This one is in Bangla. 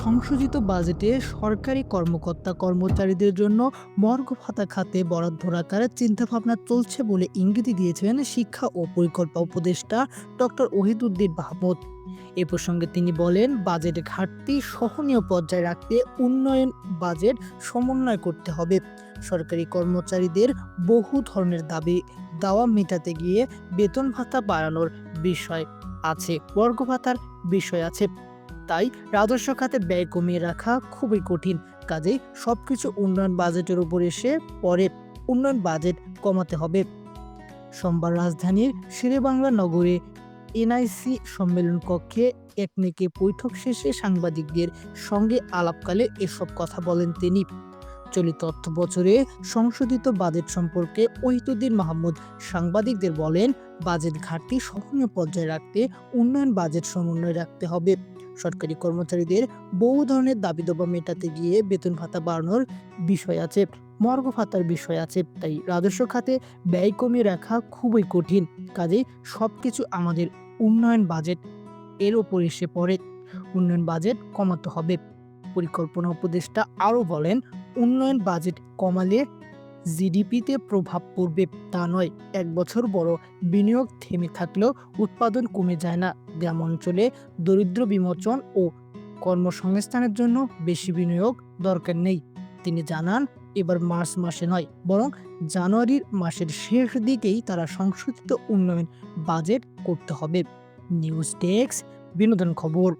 সংশোধিত বাজেটে সরকারি কর্মকর্তা কর্মচারীদের জন্য মর্গ ভাতা খাতে বরাদ্দ রাখার চিন্তাভাবনা চলছে বলে ইঙ্গিত দিয়েছেন শিক্ষা ও পরিকল্পনা উপদেষ্টা ডক্টর ওহিদুদ্দিন মাহমুদ। এ প্রসঙ্গে তিনি বলেন, বাজেট ঘাটতি সহনীয় পর্যায়ে রাখতে উন্নয়ন বাজেট সমন্বয় করতে হবে। সরকারি কর্মচারীদের বহু ধরনের দাবি দাওয়া মেটাতে গিয়ে বেতন ভাতা বাড়ানোর বিষয় আছে বর্গ ভাতার বিষয় আছে। তাই রাজস্ব খাতে ব্যয় কমিয়ে রাখা খুবই কঠিন। কাজেই সবকিছু উন্নয়ন বাজেটের উপর এসে পরে উন্নয়ন বাজেট কমাতে হবে। সোমবার রাজধানীর শেরেবাংলা নগরে এনআইসি সম্মেলন কক্ষে একনেকে বৈঠক শেষে সাংবাদিকদের সঙ্গে আলাপকালে এসব কথা বলেন তিনি। চলিত অর্থ বছরে সংশোধিত বাজেট সম্পর্কে ওহিদুদ্দিন মাহমুদ সাংবাদিকদের বলেন, বাজেট ঘাটতি সহনীয় পর্যায়ে রাখতে উন্নয়ন বাজেট সমন্বয় রাখতে হবে। সরকারি কর্মচারীদের বহু ধরনের দাবি দাবা মেটাতে গিয়ে বেতন ভাতা বাড়ানোর বিষয় আছে, মর্গ ভাতার বিষয় আছে। তাই রাজস্ব খাতে ব্যয় কমিয়ে রাখা খুবই কঠিন, কাজেই সব কিছু আমাদের উন্নয়ন বাজেট এর ওপর এসে পড়ে। উন্নয়ন বাজেট কমাতে হবে। পরিকল্পনা উপদেষ্টা আরও বলেন, উন্নয়ন বাজেট কমালে জিডিপিতে প্রভাব পড়বে তা নয়। এক বছর বড় বিনিয়োগ থেমে থাকলেও উৎপাদন কমে যায় না। গ্রাম অঞ্চলে দরিদ্র বিমোচন ও কর্মসংস্থানের জন্য বেশি বিনিয়োগ দরকার নেই, তিনি জানান। এবার মার্চ মাসে নয়, বরং জানুয়ারির মাসের শেষ দিকেই তারা সংশোধিত উন্নয়ন বাজেট করতে হবে। নিউজ ডেস্ক, বিনোদন খবর।